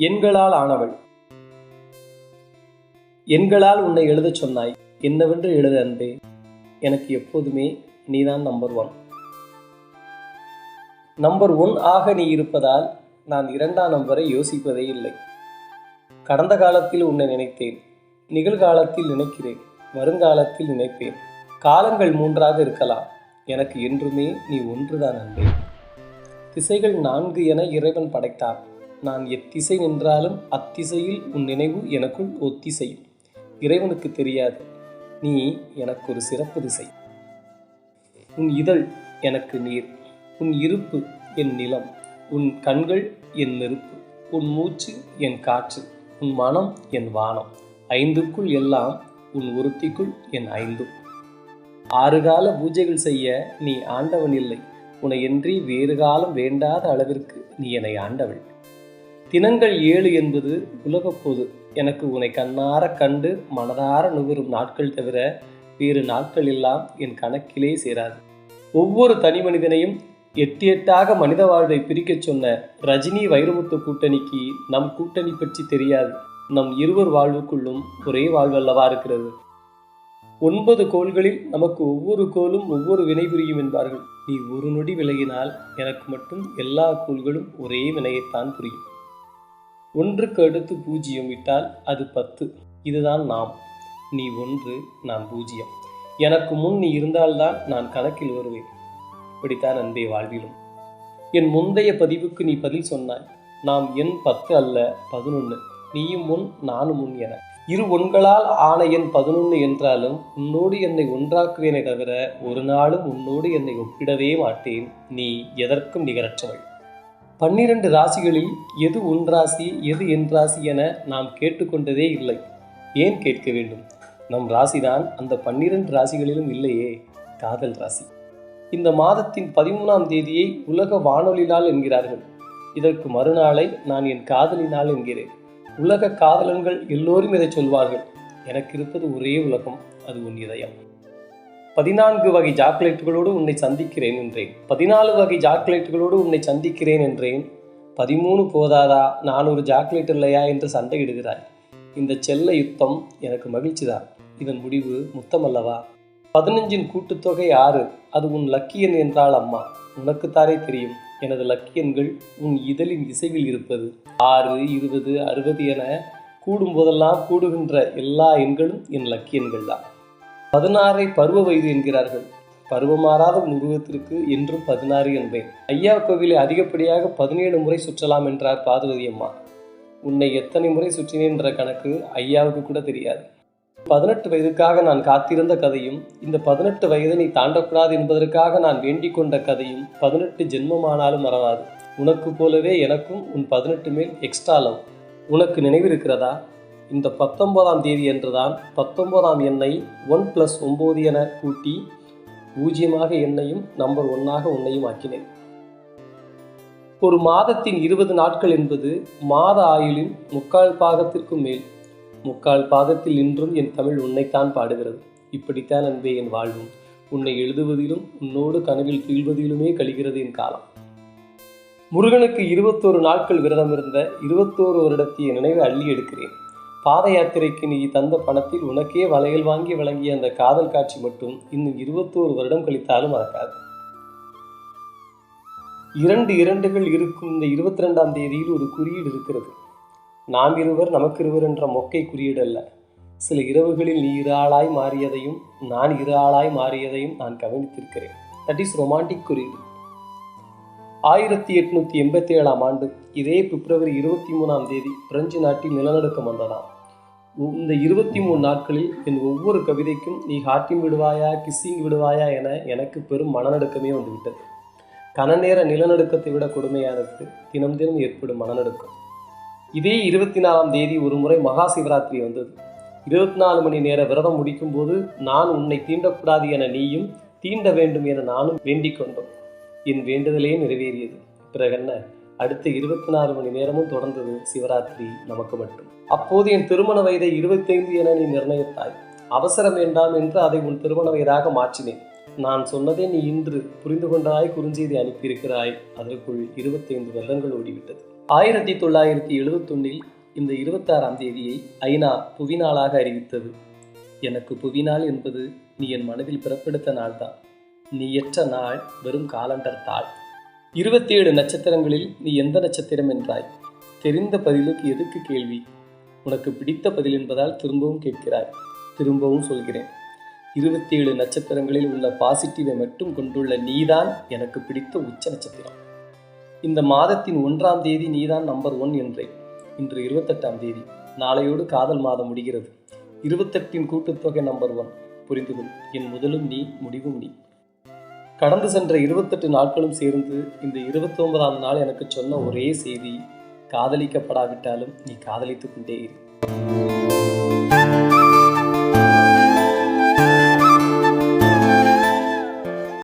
எண்களால் ஆனவள். எண்களால் உன்னை எழுதச் சொன்னாய். என்னவென்று எழுத அன்பே எனக்கு எப்போதுமே நீதான் நம்பர் ஒன் நம்பர் ஒன் ஆக நீ இருப்பதால் நான் இரண்டாம் நம்பரை யோசிப்பதே இல்லை. கடந்த காலத்தில் உன்னை நினைத்தேன். நிகழ்காலத்தில் நினைக்கிறேன். வருங்காலத்தில் நினைப்பேன். காலங்கள் மூன்றாக இருக்கலாம். எனக்கு என்றுமே நீ ஒன்றுதான் அன்பே. திசைகள் நான்கு என இறைவன் படைத்தான். நான் எத்திசை நின்றாலும் அத்திசையில் உன் நினைவு எனக்குள் ஒத்திசையும். இறைவனுக்கு தெரியாது நீ எனக்கு ஒரு சிறப்பு திசை. உன் இதழ் எனக்கு நீர் உன் இருப்பு என் நிலம் உன் கண்கள் என் நெருப்பு உன் மூச்சு என் காற்று உன் மனம் என் வானம். ஐந்துக்குள் எல்லாம் உன் ஒருத்திக்குள் என் ஐந்தும். ஆறு கால பூஜைகள் செய்ய நீ ஆண்டவன் இல்லை உனையின்றி வேறு காலம் வேண்டாத அளவிற்கு நீ என்னை ஆண்டவள். தினங்கள் ஏழு என்பது உலகப்போது. எனக்கு உன்னை கண்ணார கண்டு மனதார நுகரும் நாட்கள் தவிர வேறு நாட்கள் எல்லாம் என் கணக்கிலே சேராது. ஒவ்வொரு தனி மனிதனையும் எட்டு எட்டாக மனித வாழ்வை பிரிக்கச் சொன்ன ரஜினி வைரமுத்து கூட்டணிக்கு நம் கூட்டணி பற்றி தெரியாது. நம் இருவர் வாழ்வுக்குள்ளும் ஒரே வாழ்வல்லவா இருக்கிறது. ஒன்பது கோள்களில் நமக்கு ஒவ்வொரு கோளும் ஒவ்வொரு வினை புரியும் என்பார்கள். நீ ஒரு நொடி விலகினால் எனக்கு மட்டும் எல்லா கோள்களும் ஒரே வினையைத்தான் புரியும். ஒன்றுக்கு அடுத்து பூஜ்ஜியம் விட்டால் அது பத்து. இதுதான் நாம். நீ ஒன்று நான் பூஜ்ஜியம். எனக்கு முன் நீ இருந்தால்தான் நான் கணக்கில் வருவேன். இப்படித்தான் அன்பே வாழ்விலும். என் முந்தைய பதிவுக்கு நீ பதில் சொன்னாய். நாம் எண் பத்து அல்ல பதினொன்று நீயும் முன் நானும் முன் என. இரு ஒன்களால் ஆன எண் பதினொன்று என்றாலும் உன்னோடு என்னை ஒன்றாக்குவேனே தவிர ஒரு நாளும் உன்னோடு என்னை ஒப்பிடவே மாட்டேன். நீ எதற்கும் நிகரற்றவள். பன்னிரண்டு ராசிகளில் எது உன் ராசி எது என் ராசி என நாம் கேட்டுக்கொண்டதே இல்லை. ஏன் கேட்க வேண்டும்? நம் ராசிதான் அந்த பன்னிரண்டு ராசிகளிலும் இல்லையே காதல் ராசி. இந்த மாதத்தின் பதிமூணாம் தேதியை உலக வானொலி நாள் என்கிறார்கள். இதற்கு மறுநாளை நான் என் காதலி நாள் என்கிறேன். உலக காதலன்கள் எல்லோரும் இதை சொல்வார்கள். எனக்கு இருப்பது ஒரே உலகம் அது உன் இதயம். பதினான்கு வகை சாக்லேட்டுகளோடு உன்னை சந்திக்கிறேன் என்றேன். பதினாலு வகை சாக்லேட்டுகளோடு உன்னை சந்திக்கிறேன் என்றேன். பதிமூணு போதாதா நானூறு சாக்லேட் இல்லையா என்று சண்டையிடுகிறாய். இந்த செல்ல யுத்தம் எனக்கு மகிழ்ச்சிதான் இதன் முடிவு முத்தம் அல்லவா பதினஞ்சின் கூட்டுத்தொகை ஆறு அது உன் லக்கியன் என்றால் அம்மா. உனக்குத்தாரே தெரியும் எனது லக்கியன்கள் உன் இதழின் இசைவில் இருப்பது. ஆறு இருபது அறுபது என கூடும் போதெல்லாம் கூடுகின்ற எல்லா எண்களும் என் லக்கியன்கள் தான் பதினாறை பருவ வயது என்கிறார்கள். பருவமாறாத உருவத்திற்கு என்றும் பதினாறு என்பேன். ஐயா கோவிலை அதிகப்படியாக பதினேழு முறை சுற்றலாம் என்றார் பார்வதி அம்மா. உன்னை எத்தனை முறை சுற்றினேன் என்ற கணக்கு ஐயாவுக்கு கூட தெரியாது. பதினெட்டு வயதுக்காக நான் காத்திருந்த கதையும் இந்த பதினெட்டு வயது நீ தாண்டக்கூடாது என்பதற்காக நான் வேண்டிக் கொண்ட கதையும் பதினெட்டு ஜென்மமானாலும் மறவாது. உனக்கு போலவே எனக்கும் உன் பதினெட்டு மேல் எக்ஸ்ட்ரா லவ் உனக்கு நினைவிருக்கிறதா? இந்த பத்தொன்பதாம் தேதி என்றுதான் பத்தொன்பதாம் எண்ணை ஒன் ப்ளஸ் ஒம்பது என கூட்டி பூஜ்ஜியமாக என்னையும் நம்பர் ஒன்னாக உன்னையும் ஆக்கினேன். ஒரு மாதத்தின் இருபது நாட்கள் என்பது மாத ஆயுளின் முக்கால் பாகத்திற்கும் மேல். முக்கால் பாகத்தில் இன்றும் என் தமிழ் உன்னைத்தான் பாடுகிறது. இப்படித்தான் அன்பே என் வாழ்வும். உன்னை எழுதுவதிலும் உன்னோடு கனவில் கீழ்வதிலுமே கழிகிறது என் காலம். முருகனுக்கு இருபத்தோரு நாட்கள் விரதம் இருந்த இருபத்தோரு வருடத்திய நினைவை அள்ளி எடுக்கிறேன். பாத யாத்திரைக்கு நீ தந்த பணத்தில் உனக்கே வளையல் வாங்கி வழங்கிய அந்த காதல் காட்சி மட்டும் இன்னும் இருபத்தோரு வருடம் கழித்தாலும் மறக்காது இரண்டு இரண்டுகள் இருக்கும் இந்த இருபத்தி ரெண்டாம் தேதியில் ஒரு குறியீடு இருக்கிறது. நாம் இருவர் நமக்கிருவர் என்ற மொக்கை குறியீடு அல்ல. சில இரவுகளில் நீ இரு ஆளாய் மாறியதையும் நான் இரு ஆளாய் மாறியதையும் நான் கவனித்திருக்கிறேன். தட் இஸ் ரொமான்டிக் குறியீடு. ஆயிரத்தி எட்நூத்தி எண்பத்தி ஏழாம் ஆண்டு இதே பிப்ரவரி இருபத்தி மூணாம் தேதி பிரெஞ்சு நாட்டில் நிலநடுக்கம் வந்ததாம். இந்த இருபத்தி மூணு நாட்களில் என் ஒவ்வொரு கவிதைக்கும் நீ ஹாட்டிங் விடுவாயா கிஸ்ஸிங் விடுவாயா என எனக்கு பெரும் மனநடுக்கமே வந்துவிட்டது. கனநேர நிலநடுக்கத்தை விட கொடுமையானது தினம் தினம் ஏற்படும் மனநடுக்கம். இதே இருபத்தி நாலாம் தேதி ஒரு முறை மகா சிவராத்திரி வந்தது. இருபத்தி நாலு மணி நேர விரதம் முடிக்கும் போது நான் உன்னை தீண்டக்கூடாது என நீயும் தீண்ட வேண்டும் என நானும் வேண்டிக் கொண்டோம். என் வேண்டுதலே நிறைவேறியது. பிறகென்ன? அடுத்த இருபத்தி நாலு மணி நேரமும் தொடர்ந்தது சிவராத்திரி நமக்கு மட்டும். அப்போது என் திருமண வயதை இருபத்தைந்து என நீ நிர்ணயித்தாய். அவசரம் வேண்டாம் என்று அதை உன் திருமண வயதாக மாற்றினேன். நான் சொன்னதை நீ இன்று புரிந்து கொண்டாய் குறுஞ்செய்தி அனுப்பியிருக்கிறாய். அதற்குள் இருபத்தைந்து வருடங்கள் ஓடிவிட்டது. ஆயிரத்தி தொள்ளாயிரத்தி எழுபத்தொன்னில் இந்த இருபத்தாறாம் தேதியை ஐநா புவி நாளாக அறிவித்தது. எனக்கு புவி நாள் என்பது நீ என் மனதில் பிறப்பெடுத்த நாள்தான். நீயற்ற நாள் வெறும் காலண்டர் தாள். இருபத்தேழு நட்சத்திரங்களில் நீ எந்த நட்சத்திரம் என்றாய்? தெரிந்த பதிலுக்கு எதுக்கு கேள்வி? உனக்கு பிடித்த பதில் என்பதால் திரும்பவும் கேட்கிறாய். திரும்பவும் சொல்கிறேன். இருபத்தேழு நட்சத்திரங்களில் உள்ள பாசிட்டிவை மட்டும் கொண்டுள்ள நீதான் எனக்கு பிடித்த உச்ச நட்சத்திரம். இந்த மாதத்தின் ஒன்றாம் தேதி நீதான் நம்பர் ஒன் என்றேன். இன்று இருபத்தெட்டாம் தேதி. நாளையோடு காதல் மாதம் முடிகிறது. இருபத்தெட்டின் கூட்டுத்தொகை நம்பர் ஒன் புரிந்துகொள். என் முதலும் நீ முடிவும் நீ. கடந்து சென்ற இருபத்தெட்டு நாட்களும் சேர்ந்து இந்த இருபத்தொன்பதாம் நாள் எனக்கு சொன்ன ஒரே செய்தி காதலிக்கப்படாவிட்டாலும் நீ காதலித்துக் கொண்டே இரு.